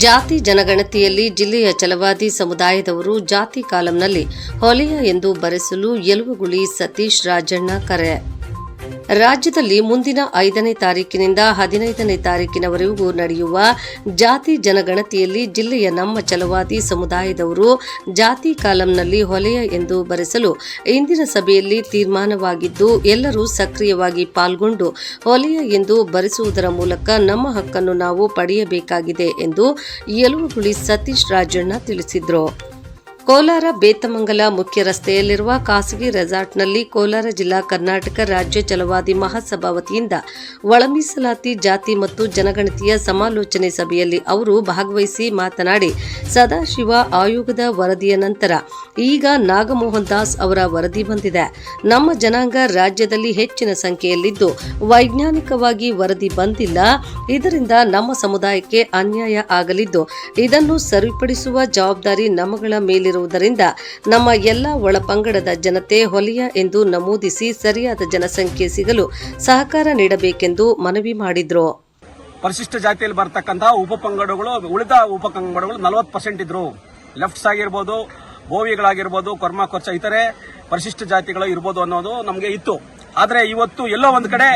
ಜಾತಿ ಜನಗಣತಿಯಲ್ಲಿ ಜಿಲ್ಲೆಯ ಚಲವಾದಿ ಸಮುದಾಯದವರು ಜಾತಿ ಕಾಲಂನಲ್ಲಿ ಹೊಲೆಯ ಎಂದು ಬರೆಸಲು ಯಲುವಗುಳಿ ಸತೀಶ್ ರಾಜಣ್ಣ ಕರೆ. ರಾಜ್ಯದಲ್ಲಿ ಮುಂದಿನ ಐದನೇ ತಾರೀಕಿನಿಂದ ಹದಿನೈದನೇ ತಾರೀಕಿನವರೆಗೂ ನಡೆಯುವ ಜಾತಿ ಜನಗಣತಿಯಲ್ಲಿ ಜಿಲ್ಲೆಯ ನಮ್ಮ ಛಲವಾದಿ ಸಮುದಾಯದವರು ಜಾತಿ ಕಾಲಂನಲ್ಲಿ ಹೊಲೆಯ ಎಂದು ಬರೆಸಲು ಇಂದಿನ ಸಭೆಯಲ್ಲಿ ತೀರ್ಮಾನವಾಗಿದ್ದು, ಎಲ್ಲರೂ ಸಕ್ರಿಯವಾಗಿ ಪಾಲ್ಗೊಂಡು ಹೊಲೆಯ ಎಂದು ಬರೆಸುವುದರ ಮೂಲಕ ನಮ್ಮ ಹಕ್ಕನ್ನು ನಾವು ಪಡೆಯಬೇಕಾಗಿದೆ ಎಂದು ಯಲುವಗುಳಿ ಸತೀಶ್ ರಾಜಣ್ಣ ತಿಳಿಸಿದರು. ಕೋಲಾರ ಬೇತಮಂಗಲ ಮುಖ್ಯ ರಸ್ತೆಯಲ್ಲಿರುವ ಖಾಸಗಿ ರೆಸಾರ್ಟ್ನಲ್ಲಿ ಕೋಲಾರ ಜಿಲ್ಲಾ ಕರ್ನಾಟಕ ರಾಜ್ಯ ಚಲವಾದಿ ಮಹಾಸಭಾ ವತಿಯಿಂದ ಒಳಮೀಸಲಾತಿ ಜಾತಿ ಮತ್ತು ಜನಗಣತಿಯ ಸಮಾಲೋಚನೆ ಸಭೆಯಲ್ಲಿ ಅವರು ಭಾಗವಹಿಸಿ ಮಾತನಾಡಿ, ಸದಾಶಿವ ಆಯೋಗದ ವರದಿಯ ನಂತರ ಈಗ ನಾಗಮೋಹನ್ ದಾಸ್ ಅವರ ವರದಿ ಬಂದಿದೆ. ನಮ್ಮ ಜನಾಂಗ ರಾಜ್ಯದಲ್ಲಿ ಹೆಚ್ಚಿನ ಸಂಖ್ಯೆಯಲ್ಲಿದ್ದು ವೈಜ್ಞಾನಿಕವಾಗಿ ವರದಿ ಬಂದಿಲ್ಲ. ಇದರಿಂದ ನಮ್ಮ ಸಮುದಾಯಕ್ಕೆ ಅನ್ಯಾಯ ಆಗಲಿದ್ದು, ಇದನ್ನು ಸರಿಪಡಿಸುವ ಜವಾಬ್ದಾರಿ ನಮ್ಮಗಳ ಮೇಲಿರುವುದರಿಂದ ನಮ್ಮ ಎಲ್ಲ ಒಳಪಂಗಡದ ಜನತೆ ಹೊಲಿಯ ಎಂದು ನಮೂದಿಸಿ ಸರಿಯಾದ ಜನಸಂಖ್ಯೆ ಸಿಗಲು ಸಹಕಾರ ನೀಡಬೇಕೆಂದು ಮನವಿ ಮಾಡಿದ್ರು. ಪರಿಶಿಷ್ಟ ಜಾತಿಯಲ್ಲಿ ಬರ್ತಕ್ಕಂತಹ ಉಪಪಂಗಡಗಳು ಉಳಿದ ಉಪಪಂಗಡಗಳು ನಲವತ್ತು ಪರ್ಸೆಂಟ್ ಇದ್ರು. ಲೆಫ್ಟ್ಸ್ ಆಗಿರ್ಬೋದು, ಬೋವಿಗಳಾಗಿರ್ಬೋದು, ಕೊರ್ಮ, ಕೊರ್ಚ ಇತರೆ ಪರಿಶಿಷ್ಟ ಜಾತಿಗಳು ಇರ್ಬೋದು ಅನ್ನೋದು ನಮಗೆ ಇತ್ತು. ಆದರೆ ಇವತ್ತು ಎಲ್ಲೋ ಒಂದು ಕಡೆ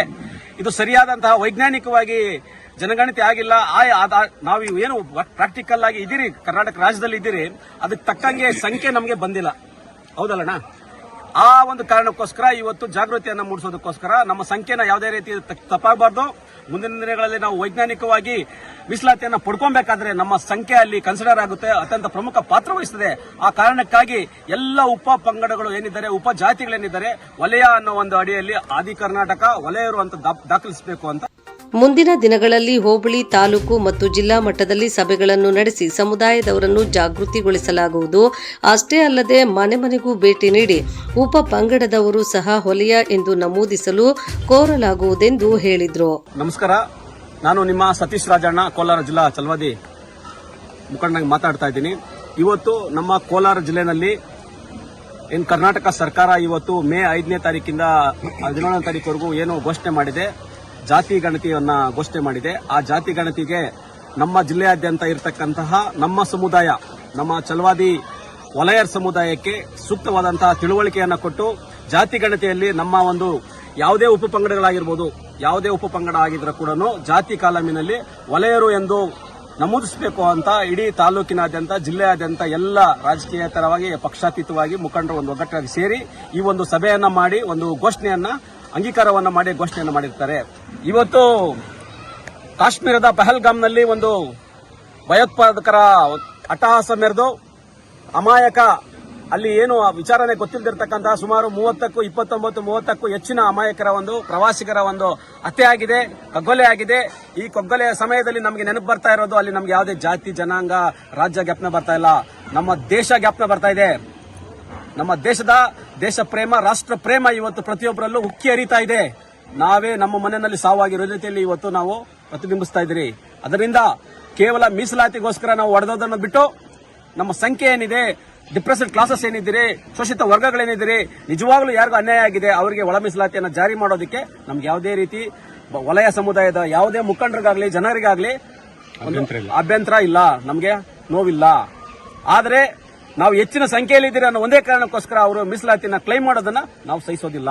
ಇದು ಸರಿಯಾದಂತಹ ವೈಜ್ಞಾನಿಕವಾಗಿ ಜನಗಣತಿ ಆಗಿಲ್ಲ. ನಾವು ಏನು ಪ್ರಾಕ್ಟಿಕಲ್ ಆಗಿ ಇದ್ದೀರಿ, ಕರ್ನಾಟಕ ರಾಜ್ಯದಲ್ಲಿ ಇದ್ದೀರಿ, ಅದಕ್ಕೆ ತಕ್ಕಂಗೆ ಸಂಖ್ಯೆ ನಮಗೆ ಬಂದಿಲ್ಲ. ಹೌದಲ್ಲಣ್ಣ? ಆ ಒಂದು ಕಾರಣಕ್ಕೋಸ್ಕರ ಇವತ್ತು ಜಾಗೃತಿಯನ್ನ ಮೂಡಿಸೋದಕ್ಕೋಸ್ಕರ ನಮ್ಮ ಸಂಖ್ಯೆನ ಯಾವುದೇ ರೀತಿ ತಪ್ಪಾಗಬಾರ್ದು. ಮುಂದಿನ ದಿನಗಳಲ್ಲಿ ನಾವು ವೈಜ್ಞಾನಿಕವಾಗಿ ಮೀಸಲಾತಿಯನ್ನು ಪಡ್ಕೊಬೇಕಾದ್ರೆ ನಮ್ಮ ಸಂಖ್ಯೆ ಅಲ್ಲಿ ಕನ್ಸಿಡರ್ ಆಗುತ್ತೆ, ಅತ್ಯಂತ ಪ್ರಮುಖ ಪಾತ್ರ ವಹಿಸ್ತದೆ. ಆ ಕಾರಣಕ್ಕಾಗಿ ಎಲ್ಲ ಉಪ ಪಂಗಡಗಳು ಏನಿದ್ದಾರೆ, ಉಪ ಜಾತಿಗಳೇನಿದ್ದಾರೆ, ವಲಯ ಅನ್ನೋ ಒಂದು ಅಡಿಯಲ್ಲಿ ಆದಿ ಕರ್ನಾಟಕ ವಲಯರು ಅಂತ ದಾಖಲಿಸಬೇಕು ಅಂತ ಮುಂದಿನ ದಿನಗಳಲ್ಲಿ ಹೋಬಳಿ ತಾಲೂಕು ಮತ್ತು ಜಿಲ್ಲಾ ಮಟ್ಟದಲ್ಲಿ ಸಭೆಗಳನ್ನು ನಡೆಸಿ ಸಮುದಾಯದವರನ್ನು ಜಾಗೃತಿಗೊಳಿಸಲಾಗುವುದು. ಅಷ್ಟೇ ಅಲ್ಲದೆ ಮನೆ ಮನೆಗೂ ಭೇಟಿ ನೀಡಿ ಉಪ ಪಂಗಡದವರು ಸಹ ಹೊಲೆಯ ಎಂದು ನಮೂದಿಸಲು ಕೋರಲಾಗುವುದೆಂದು ಹೇಳಿದರು. ನಮಸ್ಕಾರ. ನಾನು ನಿಮ್ಮ ಸತೀಶ್ ರಾಜಣ್ಣ, ಕೋಲಾರ ಜಿಲ್ಲಾ ಚಲವಾದಿ ಮುಖಂಡನಾಗಿ ಮಾತಾಡ್ತಾ ಇದ್ದೀನಿ. ಇವತ್ತು ನಮ್ಮ ಕೋಲಾರ ಜಿಲ್ಲೆನಲ್ಲಿ ಏನು ಕರ್ನಾಟಕ ಸರ್ಕಾರ ಇವತ್ತು ಮೇ ಐದನೇ ತಾರೀಕಿಂದ ಹದಿನೇಳನೇ ತಾರೀಕುವರೆಗೂ ಏನು ಘೋಷಣೆ ಮಾಡಿದೆ. ಜಾತಿ ಗಣತಿಯನ್ನ ಘೋಷಣೆ ಮಾಡಿದೆ. ಆ ಜಾತಿ ಗಣತಿಗೆ ನಮ್ಮ ಜಿಲ್ಲೆಯಾದ್ಯಂತ ಇರತಕ್ಕಂತಹ ನಮ್ಮ ಸಮುದಾಯ, ನಮ್ಮ ಚಲವಾದಿ ವಲಯರ್ ಸಮುದಾಯಕ್ಕೆ ಸೂಕ್ತವಾದಂತಹ ತಿಳುವಳಿಕೆಯನ್ನ ಕೊಟ್ಟು ಜಾತಿ ಗಣತಿಯಲ್ಲಿ ನಮ್ಮ ಒಂದು ಯಾವುದೇ ಉಪಪಂಗಡಗಳಾಗಿರ್ಬೋದು ಯಾವುದೇ ಉಪಪಂಗಡ ಆಗಿದ್ರೆ ಕೂಡ ಜಾತಿ ಕಾಲಮಿನಲ್ಲಿ ವಲಯರು ಎಂದು ನಮೂದಿಸಬೇಕು ಅಂತ ಇಡೀ ತಾಲೂಕಿನಾದ್ಯಂತ, ಜಿಲ್ಲೆಯಾದ್ಯಂತ ಎಲ್ಲ ರಾಜಕೀಯೇತರವಾಗಿ, ಪಕ್ಷಾತೀತವಾಗಿ ಮುಖಂಡರು ಒಂದು ಒಗ್ಗಟ್ಟಾಗಿ ಸೇರಿ ಈ ಒಂದು ಸಭೆಯನ್ನ ಮಾಡಿ ಒಂದು ಘೋಷಣೆಯನ್ನ ಅಂಗೀಕಾರವನ್ನ ಮಾಡಿ ಘೋಷಣೆಯನ್ನು ಮಾಡಿರ್ತಾರೆ. ಇವತ್ತು ಕಾಶ್ಮೀರದ ಪಹಲ್ಗಾಮ್ನಲ್ಲಿ ಒಂದು ಭಯೋತ್ಪಾದಕರ ಅಟ್ಟಹಾಸ ಮೆರೆದು ಅಮಾಯಕ, ಅಲ್ಲಿ ಏನು ವಿಚಾರಣೆ ಗೊತ್ತಿಲ್ಲದಿರ್ತಕ್ಕಂತಹ ಸುಮಾರು ಮೂವತ್ತಕ್ಕೂ ಇಪ್ಪತ್ತೊಂಬತ್ತು, ಮೂವತ್ತಕ್ಕೂ ಹೆಚ್ಚಿನ ಅಮಾಯಕರ ಒಂದು, ಪ್ರವಾಸಿಗರ ಒಂದು ಹತ್ಯೆ ಆಗಿದೆ, ಕಗ್ಗೊಲೆ ಆಗಿದೆ. ಈ ಕಗ್ಗೊಲೆಯ ಸಮಯದಲ್ಲಿ ನಮಗೆ ನೆನಪು ಬರ್ತಾ ಇರೋದು ಅಲ್ಲಿ ನಮ್ಗೆ ಯಾವುದೇ ಜಾತಿ, ಜನಾಂಗ, ರಾಜ್ಯ ಜ್ಞಾಪನ ಬರ್ತಾ ಇಲ್ಲ. ನಮ್ಮ ದೇಶ ಜ್ಞಾಪನ ಬರ್ತಾ ಇದೆ. ನಮ್ಮ ದೇಶದ ದೇಶ ಪ್ರೇಮ ರಾಷ್ಟ್ರ ಪ್ರೇಮ ಇವತ್ತು ಪ್ರತಿಯೊಬ್ಬರಲ್ಲೂ ಉಕ್ಕಿ ಹರಿತಾ ಇದೆ. ನಾವೇ ನಮ್ಮ ಮನೆಯಲ್ಲಿ ಸಾವಾಗಿರೋ ರೀತಿಯಲ್ಲಿ ಇವತ್ತು ನಾವು ಪ್ರತಿಬಿಂಬಿಸ್ತಾ ಇದ್ದೀರಿ. ಅದರಿಂದ ಕೇವಲ ಮೀಸಲಾತಿಗೋಸ್ಕರ ನಾವು ಒಡೆದೋದನ್ನು ಬಿಟ್ಟು ನಮ್ಮ ಸಂಖ್ಯೆ ಏನಿದೆ ಡಿಪ್ರೆಸ್ಡ್ ಕ್ಲಾಸಸ್ ಏನಿದ್ದೀರಿ ಶೋಷಿತ ವರ್ಗಗಳೇನಿದ್ದೀರಿ ನಿಜವಾಗ್ಲೂ ಯಾರಿಗೂ ಅನ್ಯಾಯ ಆಗಿದೆ ಅವರಿಗೆ ಒಳ ಮೀಸಲಾತಿಯನ್ನು ಜಾರಿ ಮಾಡೋದಕ್ಕೆ ನಮ್ಗೆ ಯಾವುದೇ ರೀತಿ ವಲಯ ಸಮುದಾಯದ ಯಾವುದೇ ಮುಖಂಡರಿಗಾಗ್ಲಿ ಜನರಿಗಾಗ್ಲಿ ಅಭ್ಯಂತರ ಇಲ್ಲ ನಮಗೆ ನೋವಿಲ್ಲ. ಆದ್ರೆ ನಾವು ಹೆಚ್ಚಿನ ಸಂಖ್ಯೆಯಲ್ಲಿ ಇದ್ದೀರಿ ಅನ್ನೋ ಒಂದೇ ಕಾರಣಕ್ಕೋಸ್ಕರ ಅವರು ಮೀಸಲಾತಿನ ಕ್ಲೈಮ್ ಮಾಡೋದನ್ನ ನಾವು ಸಹಿಸೋದಿಲ್ಲ.